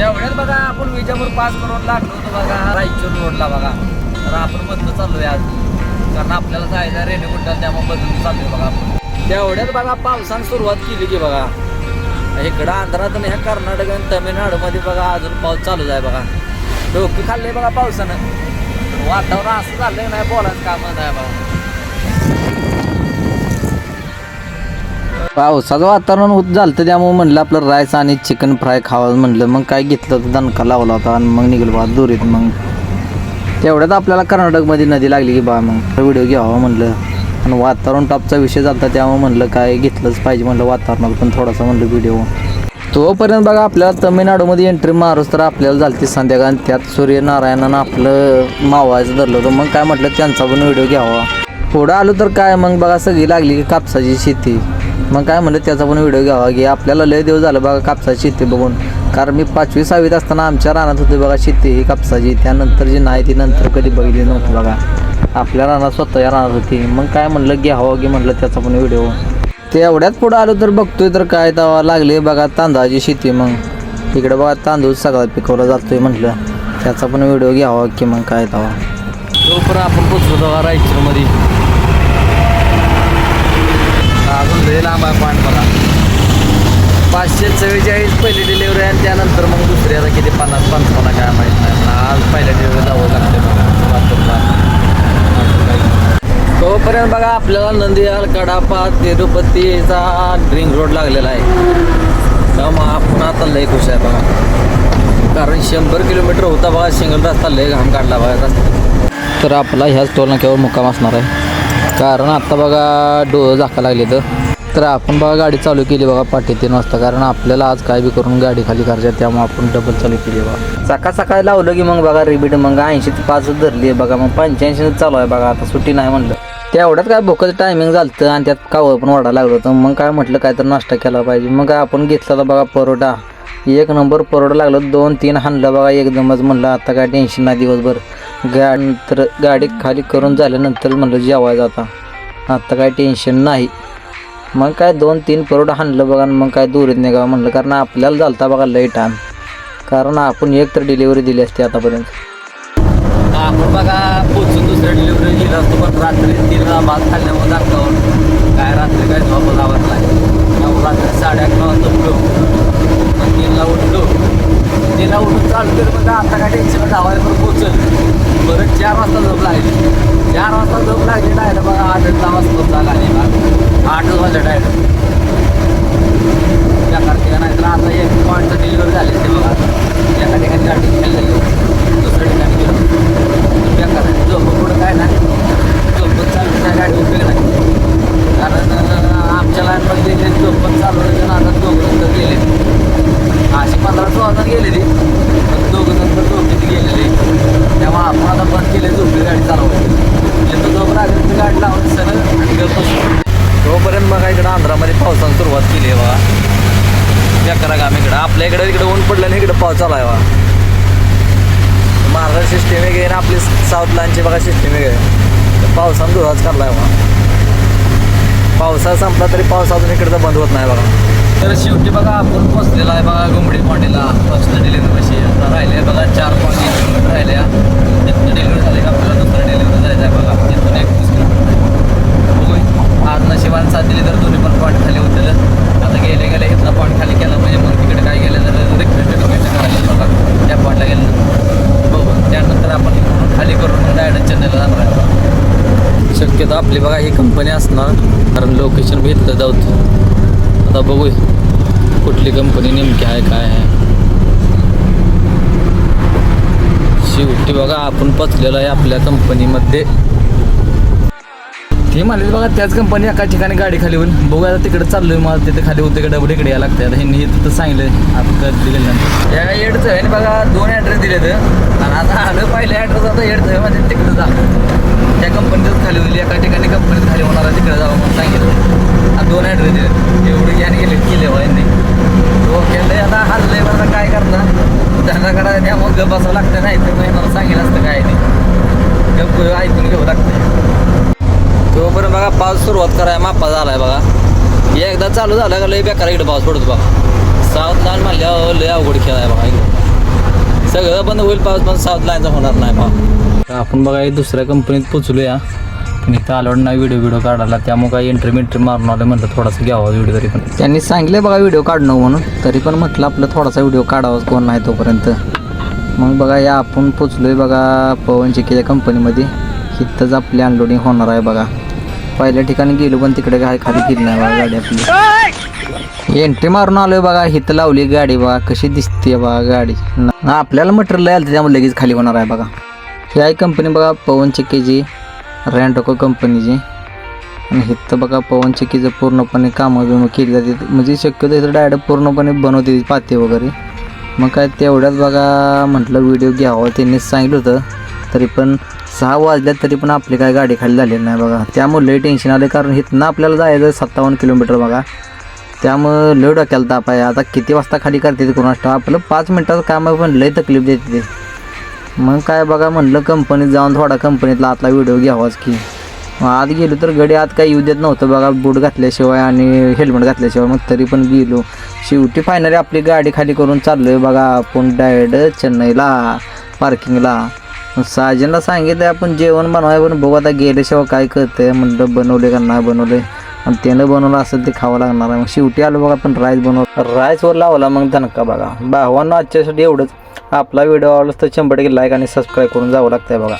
एवढ्यात बघा आपण विजापूर पास करून लागलो होतो बघा रायचूर रोडला बघा. तर आपण बदलून चाललोय आज. कारण आपल्याला जायचं रेणीगुंटाला त्यामुळे बदलून चाललोय बघा आपण. तेवढ्यात बघा पावसानं सुरुवात केली की बघा. इकडं आंध्रात आणि ह्या कर्नाटक आणि तमिळनाडूमध्ये बघा अजून पाऊस चालूच आहे बघा. डोकं खाल्लंय बघा पावसानं. वातावरण असं झालंय नाही बोलायचं काम नाही बघा. पावसाचं वातावरण होत झालं तर त्यामुळे म्हणलं आपलं राईस आणि चिकन फ्राय खावं म्हणलं. मग काय घेतलं होतं दणका लावला होता आणि मग निघलो बा दुरीत मग. तेवढ्यात आपल्याला कर्नाटकमध्ये नदी लागली की बा मग. व्हिडिओ घ्यावा म्हणलं. आणि वातावरण टॉपचा विषय झाला त्यामुळे म्हणलं काय घेतलंच पाहिजे म्हणलं वातावरणात पण थोडासा म्हणलं व्हिडिओ तोपर्यंत बघा आपल्याला तमिळनाडूमध्ये एंट्री मारूस तर आपल्याला झाली संध्याकाळ त्यात सूर्यनारायणानं आपलं मावायचं धरलं होतं. मग काय म्हटलं त्यांचा पण व्हिडिओ घ्यावा. पुढं आलो तर काय? मग बघा सगळी लागली की कापसाची शेती. मग काय म्हणलं त्याचा पण व्हिडिओ घ्यावा. की आपल्याला लय दिवस झालं बघा कापसाची शेती बघून. कारण मी पाचवी सहावीत असताना आमच्या रानात होते बघा शेती ही कापसाची. त्यानंतर जी नाही ती नंतर कधी बघितली नव्हती बघा. आपल्या रानात स्वतःच्या रानात होती. मग काय म्हणलं घ्यावं की म्हणलं त्याचा पण व्हिडिओ ते एवढ्यात पुढं आलो तर बघतोय तर काय तेव्हा लागले बघा तांदळाची शेती मग. इकडे बघा तांदूळ सगळा पिकवला जातोय म्हटलं त्याचा पण व्हिडिओ घ्यावा की मग काय तेव्हा आपण पोचलो तेव्हा रायचूरमध्ये अजून लय लांब आहे पॉईंट बघा पाचशे चव्वेचाळीस पहिली डिलिव्हरी आहे आणि त्यानंतर मग दुसरी आता किती? पन्नास पंचावन्न काय माहीत नाही. आज पहिल्या डिलिव्हरी जावं लागते बघा तोपर्यंत बघा आपल्याला नंदियाल कडापा तिरुपतीचा ड्रिंक रोड लागलेला आहे. त्यामुळे आपण आता लय खुश आहे बघा. कारण शंभर किलोमीटर होता बघा सिंगल रस्ता लय घाम काढला बघा रस्ता. तर आपला ह्याच टोल नाक्यावर मुक्काम असणार आहे. कारण आत्ता बघा डोळं झाका लागले तर तर आपण बघा गाडी चालू केली बघा पाठी तीन वाजता. कारण आपल्याला आज काय बी करून गाडी खाली करायची आहे, त्यामुळे आपण डबल चालू केली बघा. सकाळ सकाळी लावलं की मग बघा रिपीट मग ऐंशी ते पाच धरली आहे बघा मग पंच्याऐंशी चालू आहे बघा आता सुट्टी नाही म्हणलं. तेवढ्यात काय भोकचं टायमिंग झालं आणि त्यात कावं पण वाढायला लागलं होतं. मग काय म्हटलं काय तर नाश्ता केला पाहिजे. मग काय आपण घेतला होता बघा परोटा एक नंबर परोठा लागलं दोन तीन हाणलं बघा एकदमच म्हणलं आता काय टेन्शन नाही दिवसभर. गा नंतर गाडी खाली करून झाल्यानंतर म्हणलं जेवायचं आता. आता काय टेन्शन नाही. मग काय दोन तीन परोठा हाणलं बघा मग काय दूरीत नाही का म्हणलं. कारण आपल्याला झालता बघा लई टाइम कारण आपण एक तर डिलिव्हरी दिली असते आतापर्यंत. आपण बघा पोचून दुसऱ्या डिलिव्हरी दिलं असतो पण रात्री तीनला भात खाल्ल्यामुळे दाखवून काय रात्री काय झोप लावत नाही. त्यामुळे रात्री साडे अकरा वाजता उठलो. मग तीनला उठलो. तीनला उठून चालू केलं म्हणजे आता काय टेन्शन धावायला पण पोचल बरं चार वाजता झोप लागली. चार वाजता झोप लागली नाही बघा आठ दहा वाजता झोप लागली बघा आठच वाजता डायरेक्ट त्या तारखेला नाही तर आता एक पॉईंटचं डिलिव्हरी झाली ते बघा एका ठिकाणी गाडी खेळलेली दुसऱ्या ठिकाणी गेलो बेकार आहे झोप पुढं काय नाही झोपत चालू त्या गाडी उपयोग नाही कारण अं, आमच्या लहानपणी गेले झोपत चालू होते आणि आता दोघं नंतर गेले अशी पंधरा सोळा जण गेले ती पण दोघं नंतर झोपेत गेलेले तेव्हा आपण आता बंद केले झोपी गाडी चालवायची येतो झोप लागली ती गाडी लावून सरळ आणि गप्प बसलो. तोपर्यंत बघा इकडं आंध्रामध्ये पावसानं सुरुवात केली आहे बघा या करा काम इकडं आपल्या इकडं इकडं ऊन पडलं आणि इकडं पाऊस चालू आहे बा महाराष्ट्र सिस्टीम वेगळी आणि आपली साऊथलानची बघा सिस्टीम वेगळी. आहे. पावसानं धुराच काढला आहे बा पावसा संपला तरी पाऊस अजून इकडचं बंद होत नाही बघा. तर शेवटी बघा आपण पोचलेला आहे बघा गुंबडी पॉंडीला. फर्स्ट डिलिव्हरी कशी आता राहिले बघा चार पॉईंट एक किलोमीटर राहिल्या. तिथून डिलिव्हरी झाली का आपल्याला दुसरं डिलिव्हरी जायचं आहे बघा. तिथून एकतीस किलोमीटर बघू आज नशिबाने सात दिली तर दोन्ही पण पॉईंट खाली होते आता गेले गेले इथला पॉईंट खाली केला म्हणजे मग तिकडे काय गेलं तर रिक्वेस्ट रिक्वेस्ट करायला बघा त्या पॉईंटला गेलं बघू त्यानंतर आपण इकडून खाली करून डायरेक्ट चेन्नईला जाणार आता आपली बघा ही कंपनी असणार. कारण लोकेशन भेटलं इथलं जाऊत आता बघू कुठली कंपनी नेमकी आहे काय आहे. शेवटी बघा आपण पचलेलो आहे आपल्या कंपनीमध्ये ते म्हणले बघा त्याच कंपनी एका ठिकाणी गाडी खाली होईल. बघू आता तिकडे चाललोय मला तिथे खाली होते डबल इकडे यायला लागते आता ह्यांनी तिथं सांगितलं आता कधी गेल्यानंतर या एडचं आहे बघा दोन ॲड्रेस दिले तर आणि आता आलं पहिले ॲड्रेस आता एडचं आहे म्हणजे तिकडे जा. त्या कंपनीतच खाली होईल एका ठिकाणी कंपनीत खाली होणार आहे तिकडे जावं म्हणून सांगितलं. आणि दोन ॲड्रेस दिले एवढे ज्ञान गेले केले बा यांनी. ओके आता हल्लंय आता काय करणार? त्यांच्याकडे त्यामुळे गप बसावं लागतं नाही तर मग मला सांगेल असतं काय नाही. गप ऐकून घेऊ लागतं. तोपर्यंत बघा पाऊस सुरुवात कराय मापा आहे बघा. एकदा चालू झालं का लय बेकार इकडे पाऊस पडतो बघा. साऊथ लाईन म्हणल्यावर लय अवघड खेळ आहे बघा इकडे. सगळं बंद होईल पाऊस पण साऊथ लाईनचा होणार नाही बघा. आपण बघा हे दुसऱ्या कंपनीत पोचलो या पण इथं आल्यावर नाही व्हिडिओ व्हिडिओ काढायला. त्यामुळे काही एंट्री मेंट्री मारून आलं म्हटलं थोडासा घ्यावा व्हिडिओ तरी पण. त्यांनी सांगितलं बघा व्हिडिओ काढणं म्हणून. तरी पण म्हटलं आपलं थोडासा व्हिडिओ काढावाच कोण नाही तोपर्यंत. मग बघा या आपण पोचलोय बघा पवन चिकेच्या कंपनीमध्ये इथंच आपली अनलोडिंग होणार आहे बघा. पहिल्या ठिकाणी गेलो पण तिकडे काय खाली गेली नाही बघा गाडी आपली. एंट्री मारून आलोय बघा हिथं लावली गाडी बघा कशी दिसते बघा गाडी. ना आपल्याला मटेरियल आलं त्यामुळे लगेच खाली होणार आहे बघा. ही आहे कंपनी बघा पवन चिक्केची रँटोको कंपनीची आणि इथं बघा पवन चिक्कीचं पूर्णपणे कामं बिमं केली जाते. म्हणजे शक्यतो इथं डायरेक्ट पूर्णपणे बनवते पाते वगैरे. मग काय तेवढ्याच बघा म्हटलं व्हिडिओ घ्यावं. त्यांनीच सांगितलं होतं तरी पण सहा वाजल्यात तरी पण आपली काय गाडी खाली झालेली नाही बघा. त्यामुळे लई टेन्शन आलं कारण इथनं आपल्याला जायचं सत्तावन्न किलोमीटर बघा. त्यामुळं लय डोक्याला ताप आहे. आता किती वाजता खाली करते ते कोणास आपलं पाच मिनटाचं काम आहे पण लय तकलीफ देते ते. मग काय बघा म्हणलं कंपनीत जाऊन थोडा कंपनीतला आतला व्हिडिओ घ्यावाच की. आत गेलो तर गडी आत काही येऊ देत नव्हतं बघा बूट घातल्याशिवाय आणि हेल्मेट घातल्याशिवाय मग तरी पण गेलो. शेवटी फायनली आपली गाडी खाली करून चाललोय बघा आपण डायरेक्ट चेन्नईला पार्किंगला साजनला सांगितलं आपण जेवण बनवाय पण बघू आता गेल्याशिवाय काय करतंय म्हणलं बनवले का नाही बनवले? आणि त्यानं बनवलं असेल ते खावं लागणार आहे. मग शेवटी आलो बघा आपण राईस बनव राईसवर लावला मग धनका बघा. भावांना आजच्यासाठी एवढंच. आपला व्हिडिओ आवडला तर शंभर टक्के लाईक आणि सबस्क्राईब करून जावं लागतंय बघा.